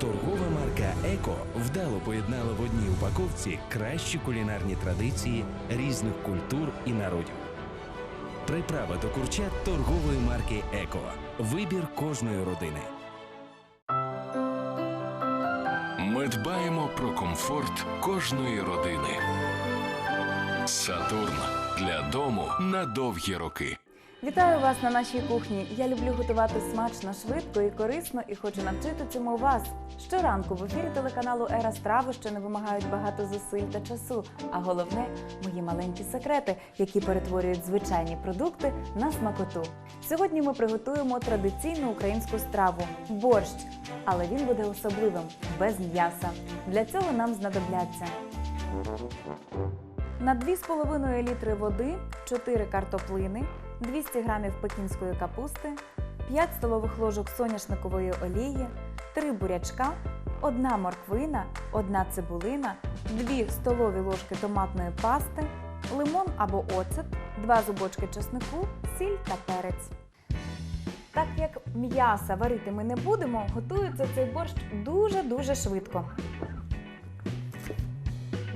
Торгова марка Еко вдало поєднала в одній упаковці кращі кулінарні традиції різних культур і народів. Приправа до курчат торгової марки Еко. Вибір кожної родини. Ми дбаємо про комфорт кожної родини. Сатурн для дому на довгі роки. Вітаю вас на нашій кухні. Я люблю готувати смачно, швидко і корисно і хочу навчити цьому вас. Щоранку в ефірі телеканалу Ера страви, що не вимагають багато зусиль та часу. А головне мої маленькі секрети, які перетворюють звичайні продукти на смакоту. Сьогодні ми приготуємо традиційну українську страву борщ, але він буде особливим без м'яса. Для цього нам знадобляться на 2,5 літри води 4 картоплини, 200 грамів пекінської капусти, 5 столових ложок соняшникової олії, 3 бурячка, 1 морквина, 1 цибулина, 2 столові ложки томатної пасти, лимон або оцет, 2 зубочки чеснику, сіль та перець. Так як м'яса варити ми не будемо, готується цей борщ дуже-дуже швидко.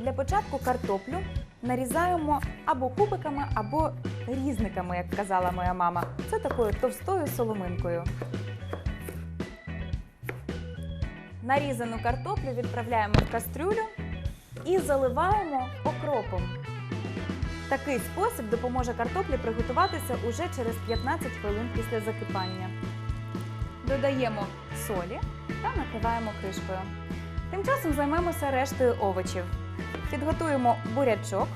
Для початку картоплю нарізаємо або кубиками, або різниками, як казала моя мама. Це такою товстою соломинкою. Нарізану картоплю відправляємо в кастрюлю і заливаємо окропом. Такий спосіб допоможе картоплі приготуватися уже через 15 хвилин після закипання. Додаємо солі та накриваємо кришкою. Тим часом займемося рештою овочів. Підготуємо бурячок.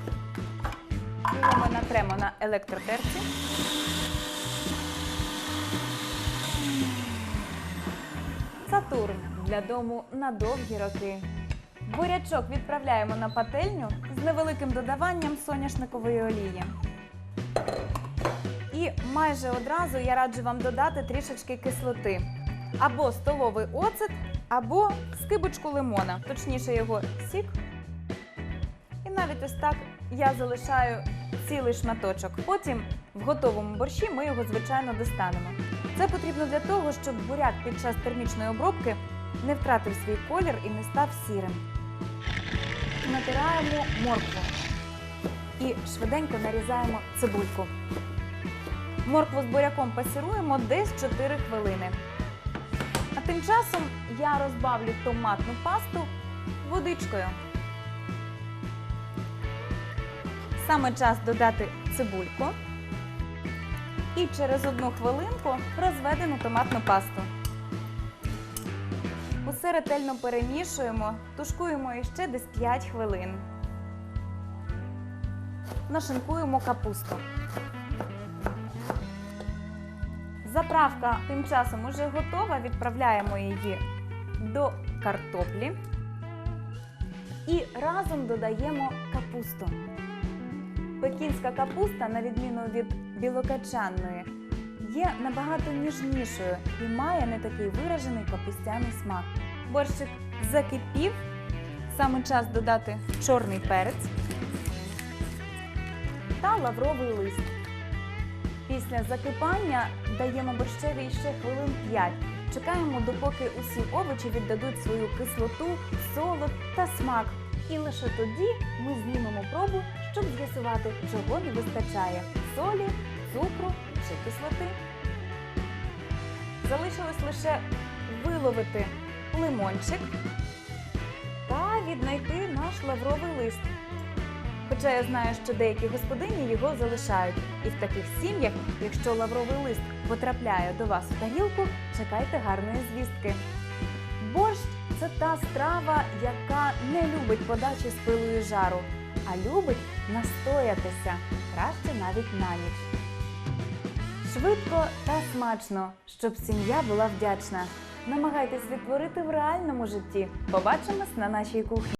Його ми натремо на електротерці. Сатурн для дому на довгі роки. Бурячок відправляємо на пательню з невеликим додаванням соняшникової олії. І майже одразу я раджу вам додати трішечки кислоти. Або столовий оцет, або скибочку лимона, точніше його сік і навіть ось так я залишаю цілий шматочок. Потім в готовому борщі ми його, звичайно, достанемо. Це потрібно для того, щоб буряк під час термічної обробки не втратив свій колір і не став сірим. Натираємо моркву і швиденько нарізаємо цибульку. Моркву з буряком пасіруємо десь 4 хвилини. А тим часом я розбавлю томатну пасту водичкою. Саме час додати цибульку і через одну хвилинку розведену томатну пасту. Усе ретельно перемішуємо, тушкуємо іще десь 5 хвилин. Нашинкуємо капусту. Заправка тим часом уже готова. Відправляємо її до картоплі і разом додаємо капусту. Пекінська капуста, на відміну від білокачанної, є набагато ніжнішою і має не такий виражений капустяний смак. Борщик закипів, саме час додати чорний перець та лавровий лист. Після закипання даємо борщеві ще хвилин 5. Чекаємо, допоки усі овочі віддадуть свою кислоту, солод та смак. І лише тоді ми знімемо пробу, щоб з'ясувати, чого не вистачає солі, цукру чи кислоти. Залишилось лише виловити лимончик та віднайти наш лавровий лист. Хоча я знаю, що деякі господині його залишають. І в таких сім'ях, якщо лавровий лист потрапляє до вас в тарілку, чекайте гарної звістки. Борщ та страва, яка не любить подачі з пилою жару, а любить настоятися краще навіть на ніч. Швидко та смачно, щоб сім'я була вдячна. Намагайтесь відтворити в реальному житті. Побачимось на нашій кухні.